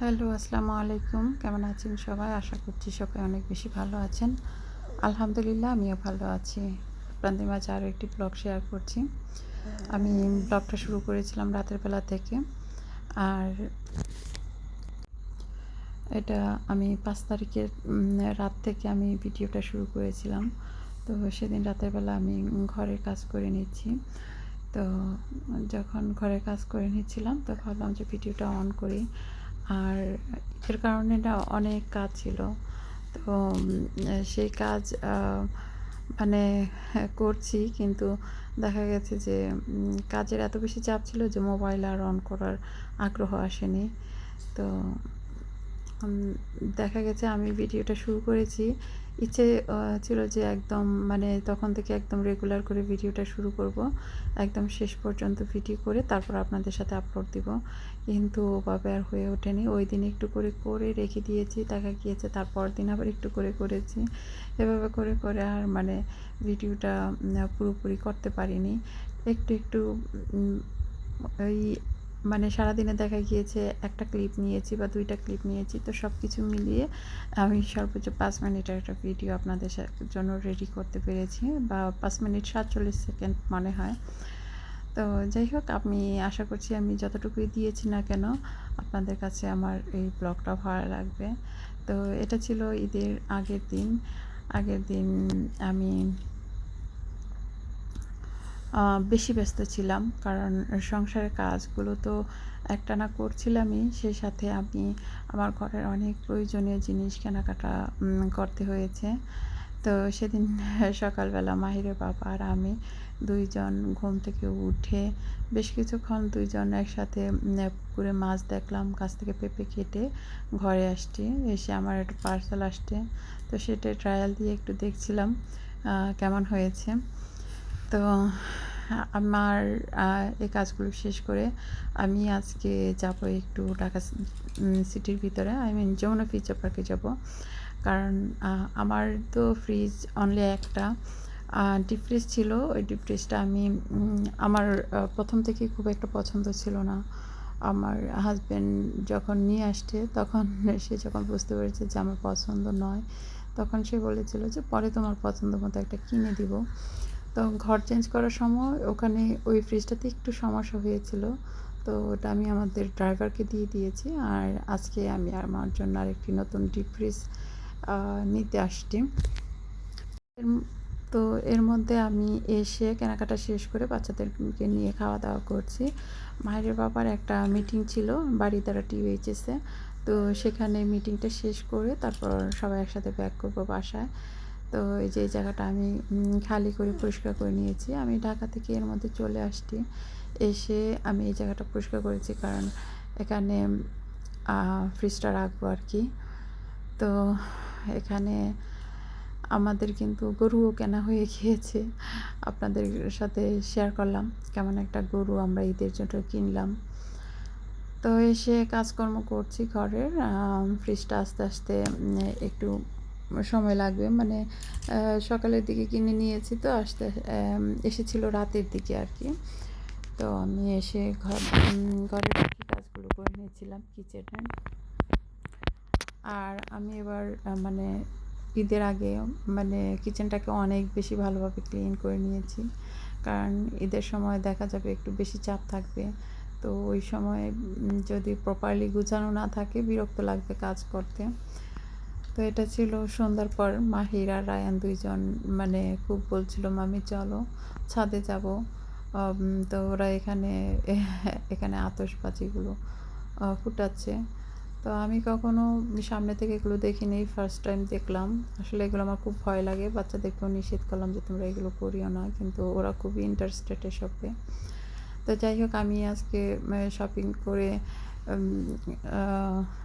Hello, আসসালামু আলাইকুম। কেমন আছেন সবাই? আশা করছি সবাই অনেক বেশি ভালো আছেন। আলহামদুলিল্লাহ, আমিও ভালো আছি। আপনাদের মাঝে আরও একটি ব্লগ শেয়ার করছি। আমি ব্লগটা শুরু করেছিলাম রাতের বেলা থেকে। আর এটা আমি পাঁচ তারিখের রাত থেকে আমি ভিডিওটা শুরু করেছিলাম। তো সেদিন রাতের বেলা আমি ঘরের কাজ করে নিচ্ছি। তো যখন ঘরের কাজ করে নিচ্ছিলাম তো ভাবলাম যে ভিডিওটা অন করি। আর এর কারণে এটা অনেক কাজ ছিল। তো সেই কাজ মানে করছি কিন্তু দেখা গেছে যে কাজের এত বেশি চাপ ছিল যে মোবাইল আর অন করার আগ্রহ আসেনি। তো দেখা গেছে আমি ভিডিওটা শুরু করেছি। ইচ্ছে ছিল যে একদম মানে তখন থেকে একদম রেগুলার করে ভিডিওটা শুরু করব। একদম শেষ পর্যন্ত ভিডিও করে তারপর আপনাদের সাথে আপলোড দিব। কিন্তু ওভাবে আর হয়ে ওঠেনি। ওই দিন একটু করে করে রেখে দিয়েছি, দেখা গিয়েছে তারপর দিন আবার একটু করে করেছি। এভাবে করে করে আর মানে ভিডিওটা পুরোপুরি করতে পারিনি। একটু একটু ওই মানে সারাদিনে দেখা গিয়েছে, একটা ক্লিপ নিয়েছি বা দুইটা ক্লিপ নিয়েছি, তো সব কিছু মিলিয়ে আমি সর্বোচ্চ পাঁচ মিনিটের একটা ভিডিও আপনাদের জন্য রেডি করতে পেরেছি, বা পাঁচ মিনিট সাতচল্লিশ সেকেন্ড মনে হয়। তো যাই হোক, আমি আশা করছি আমি যতটুকুই দিয়েছি না কেন, আপনাদের কাছে আমার এই ব্লগটা ভালো লাগবে। তো এটা ছিল ঈদের আগের দিন। আগের দিন আমি বেশি ব্যস্ত ছিলাম। কারণ সংসারের কাজগুলো তো একটানা করছিলামই, সেই সাথে আমি আমার ঘরের অনেক প্রয়োজনীয় জিনিস কেনাকাটা করতে হয়েছে। তো সেদিন সকালবেলা মাহিরের বাবা আর আমি দুইজন ঘুম থেকে উঠে বেশ কিছুক্ষণ দুইজন একসাথে পুকুরে মাছ দেখলাম, গাছ থেকে পেঁপে কেটে ঘরে আসছি। এসে আমার একটা পার্সেল আসছে। তো সেটা ট্রায়াল দিয়ে একটু দেখছিলাম কেমন হয়েছে। তো, আমার এই কাজগুলো শেষ করে আমি আজকে যাব একটু ঢাকা সিটির ভিতরে। আই মিন যমুনা ফিচার পার্কে যাব। কারণ আমার তো ফ্রিজ অনলি একটা। ডিপ ফ্রিজ ছিল। ওই ডিপ ফ্রিজটা আমি আমার প্রথম থেকে খুব একটা পছন্দ ছিল না। আমার হাজব্যান্ড যখন নিয়ে আসছে, তখন সে যখন বুঝতে পেরেছে যে আমার পছন্দ নয়, তখন সে বলেছিল যে পরে তোমার পছন্দ মতো একটা কিনে দিব। তো ঘর চেঞ্জ করার সময় ওখানে ওই ফ্রিজটাতে একটু সমস্যা হয়েছিল। তো ওটা আমি আমাদের ড্রাইভারকে দিয়ে দিয়েছি আর আজকে আমি আর আমার জন্য আরেকটি নতুন ডিপ ফ্রিজ নিতে আসছি। তো এর মধ্যে আমি এসে কেনাকাটা শেষ করে বাচ্চাদেরকে নিয়ে খাওয়া দাওয়া করছি। মায়ের বাবার একটা মিটিং ছিল বাড়ি দ্বারা টিউএইচএসে তো সেখানে মিটিংটা শেষ করে তারপর সবাই একসাথে ব্যাক করব বাসায়। তো এই যে জায়গাটা আমি খালি করে পরিষ্কার করে নিয়েছি। আমি ঢাকা থেকে এর মধ্যে চলে আসছি। এসে আমি এই জায়গাটা পরিষ্কার করেছি কারণ এখানে ফ্রিজটা রাখব আর কি। তো এখানে আমাদের কিন্তু গরুও কেনা হয়ে গিয়েছে। আপনাদের সাথে শেয়ার করলাম কেমন একটা গরু আমরা ঈদের জন্য কিনলাম। তো এসে কাজকর্ম করছি ঘরের। ফ্রিজটা আস্তে আস্তে একটু সময় লাগবে। মানে সকালের দিকে কিনে নিয়েছি তো, আসতে এসেছিল রাতের দিকে আর কি তো আমি এসে ঘর ঘরের বাকি কাজগুলো করে নিয়েছিলাম কিচেনে। আর আমি এবার মানে ঈদের আগে মানে কিচেনটাকে অনেক বেশি ভালোভাবে ক্লিন করে নিয়েছি। কারণ ঈদের সময় দেখা যাবে একটু বেশি চাপ থাকবে। তো ওই সময় যদি প্রপারলি গুছানো না থাকে, বিরক্ত লাগবে কাজ করতে। তো এটা ছিল সন্ধ্যার পর মাহির আর রায়ান দুইজন মানে খুব বলছিল মামি চলো ছাদে যাব। তো ওরা এখানে এখানে আতশবাজিগুলো আহ, ফুটাচ্ছে। তো আমি কখনো সামনে থেকে এগুলো দেখিনি ফার্স্ট টাইম দেখলাম। আসলে এগুলো আমার খুব ভয় লাগে বাচ্চাদেরকেও নিষেধ করলাম যে তোমরা এগুলো করিও না কিন্তু ওরা খুবই ইন্টারেস্টেড এসবে। তো যাই হোক আমি আজকে শপিং করে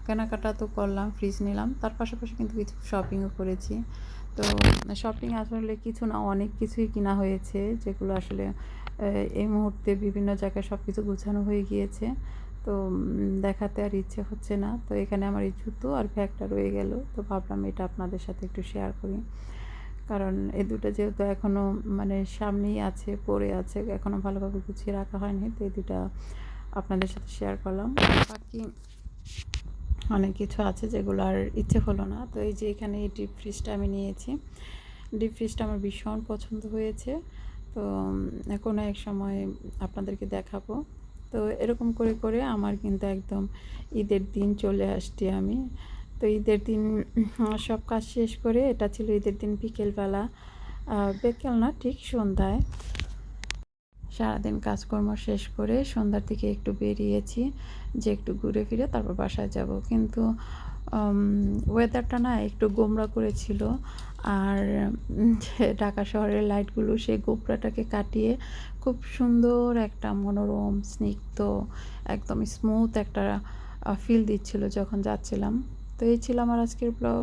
কেনাকাটা তো করলাম ফ্রিজ নিলাম। তার পাশাপাশি কিন্তু কিছু শপিংও করেছি। তো শপিং আসলে কিছু না, অনেক কিছুই কিনা হয়েছে, যেগুলো আসলে এই মুহূর্তে বিভিন্ন জায়গায় সব কিছু গুছানো হয়ে গিয়েছে। তো দেখাতে আর ইচ্ছে হচ্ছে না। তো এখানে আমার এই জুতো আর ব্যাগটা রয়ে গেল। তো ভাবলাম এটা আপনাদের সাথে একটু শেয়ার করি। কারণ এই দুটো যেহেতু এখনও মানে সামনেই আছে পড়ে আছে এখনও ভালোভাবে গুছিয়ে রাখা হয়নি। তো এই দুটা আপনাদের সাথে শেয়ার করলাম। বাকি অনেক কিছু আছে যেগুলো আর ইচ্ছে হলো না। তো এই যে এখানে এই ডিপ ফ্রিজটা আমি নিয়েছি। ডিপ ফ্রিজটা আমার ভীষণ পছন্দ হয়েছে। তো কোনো এক সময় আপনাদেরকে দেখাবো। তো এরকম করে করে আমার কিন্তু একদম ঈদের দিন চলে আসছি আমি। তো ঈদের দিন সব কাজ শেষ করে এটা ছিল ঈদের দিন বিকেলবেলা। বিকেল না, ঠিক সন্ধ্যায়। সারাদিন কাজকর্ম শেষ করে সন্ধ্যার দিকে একটু বেরিয়েছি, যে একটু ঘুরে ফিরে তারপর বাসায় যাব। কিন্তু ওয়েদারটা না একটু গোমরা করেছিল আর ঢাকা শহরের লাইটগুলো সেই গোমরাটাকে কাটিয়ে খুব সুন্দর একটা মনোরম, স্নিগ্ধ, একদম স্মুথ একটা ফিল দিচ্ছিল যখন যাচ্ছিলাম। তো এই ছিল আমার আজকের ব্লগ